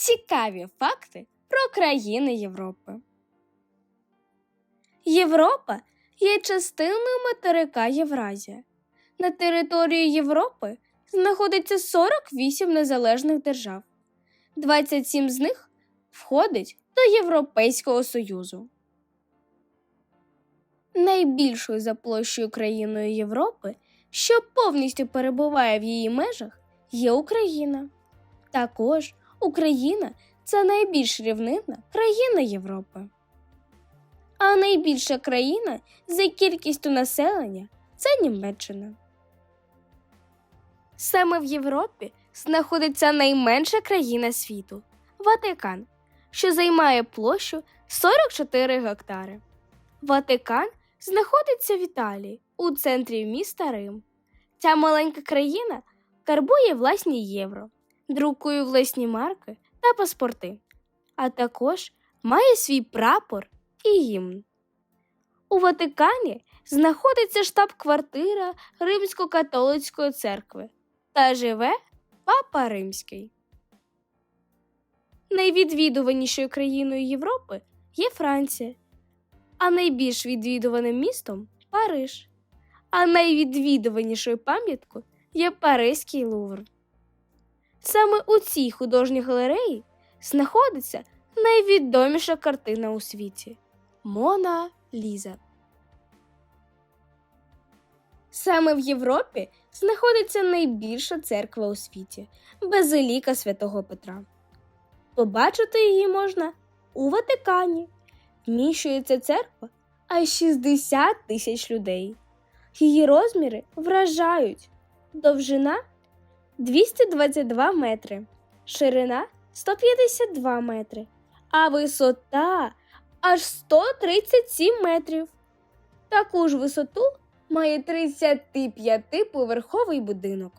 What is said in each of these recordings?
Цікаві факти про країни Європи. Європа є частиною материка Євразія. На території Європи знаходиться 48 незалежних держав. 27 з них входить до Європейського Союзу. Найбільшою за площею країною Європи, що повністю перебуває в її межах, є Україна. Також Україна це найбільш рівнинна країна Європи. А найбільша країна за кількістю населення це Німеччина. Саме в Європі знаходиться найменша країна світу Ватикан, що займає площу 44 гектари. Ватикан знаходиться в Італії у центрі міста Рим. Ця маленька країна карбує власні євро, друкує власні марки та паспорти, а також має свій прапор і гімн. У Ватикані знаходиться штаб-квартира Римсько-католицької церкви та живе Папа Римський. Найвідвідуванішою країною Європи є Франція, а найбільш відвідуваним містом Париж, а найвідвідуванішою пам'яткою є Паризький Лувр. Саме у цій художній галереї знаходиться найвідоміша картина у світі Мона Ліза. Саме в Європі знаходиться найбільша церква у світі Базиліка Святого Петра. Побачити її можна у Ватикані. Вміщується церква аж 60 тисяч людей. Її розміри вражають довжина 222 метри, ширина 152 метри, а висота аж 137 метрів. Таку ж висоту має 35-поверховий будинок.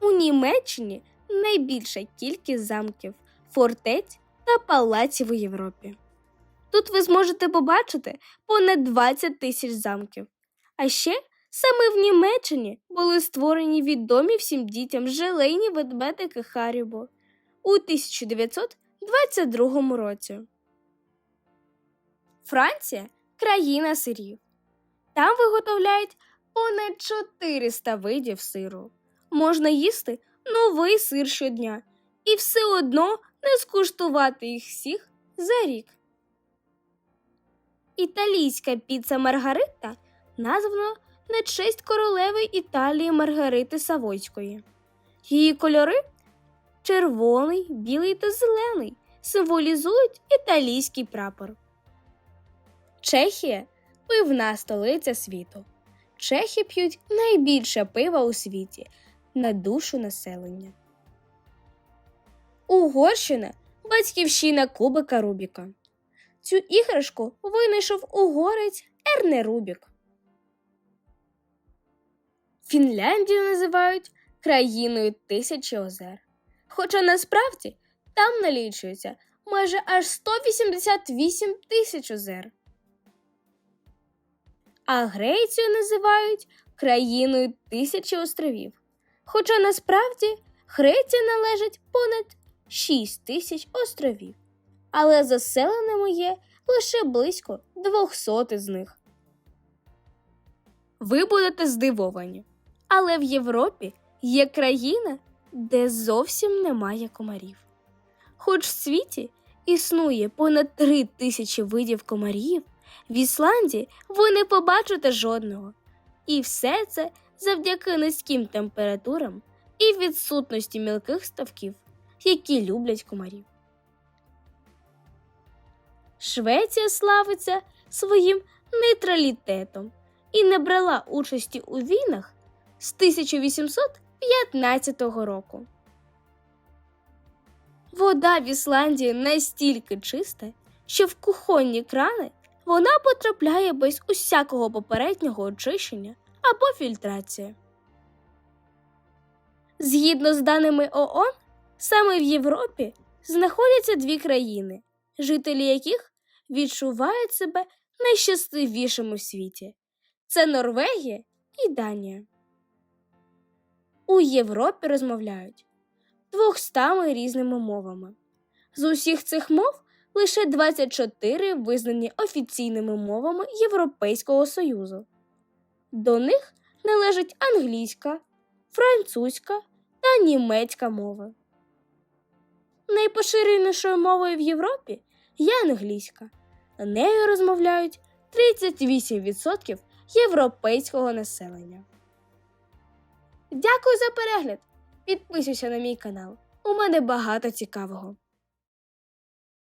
У Німеччині найбільша кількість замків, фортець та палаців у Європі. Тут ви зможете побачити понад 20 тисяч замків. А ще саме в Німеччині були створені відомі всім дітям желейні ведмедики Харібо у 1922 році. Франція країна сирів. Там виготовляють понад 400 видів сиру. Можна їсти новий сир щодня і все одно не скуштувати їх всіх за рік. Італійська піца Маргарита названа на честь королеви Італії Маргарити Савойської. Її кольори червоний, білий та зелений символізують італійський прапор. Чехія пивна столиця світу. Чехи п'ють найбільше пива у світі на душу населення. Угорщина батьківщина кубика Рубіка. Цю іграшку винайшов угорець Ерне Рубік. Фінляндію називають країною тисячі озер. Хоча насправді там налічується майже аж 188 тисяч озер. А Грецію називають країною тисячі островів. Хоча насправді Греція належить понад 6 тисяч островів, але заселеними є лише близько 200 з них. Ви будете здивовані. Але в Європі є країна, де зовсім немає комарів. Хоч в світі існує понад три тисячі видів комарів, в Ісландії ви не побачите жодного. І все це завдяки низьким температурам і відсутності мілких ставків, які люблять комарів. Швеція славиться своїм нейтралітетом і не брала участі у війнах з 1815 року. Вода в Ісландії настільки чиста, що в кухонні крани вона потрапляє без усякого попереднього очищення або фільтрації. Згідно з даними ООН, саме в Європі знаходяться дві країни, жителі яких відчувають себе найщасливішим у світі це Норвегія і Данія. У Європі розмовляють 200 різними мовами. З усіх цих мов лише 24 визнані офіційними мовами Європейського Союзу. До них належать англійська, французька та німецька мови. Найпоширенішою мовою в Європі є англійська. Нею розмовляють 38% європейського населення. Дякую за перегляд! Підписуйся на мій канал. У мене багато цікавого.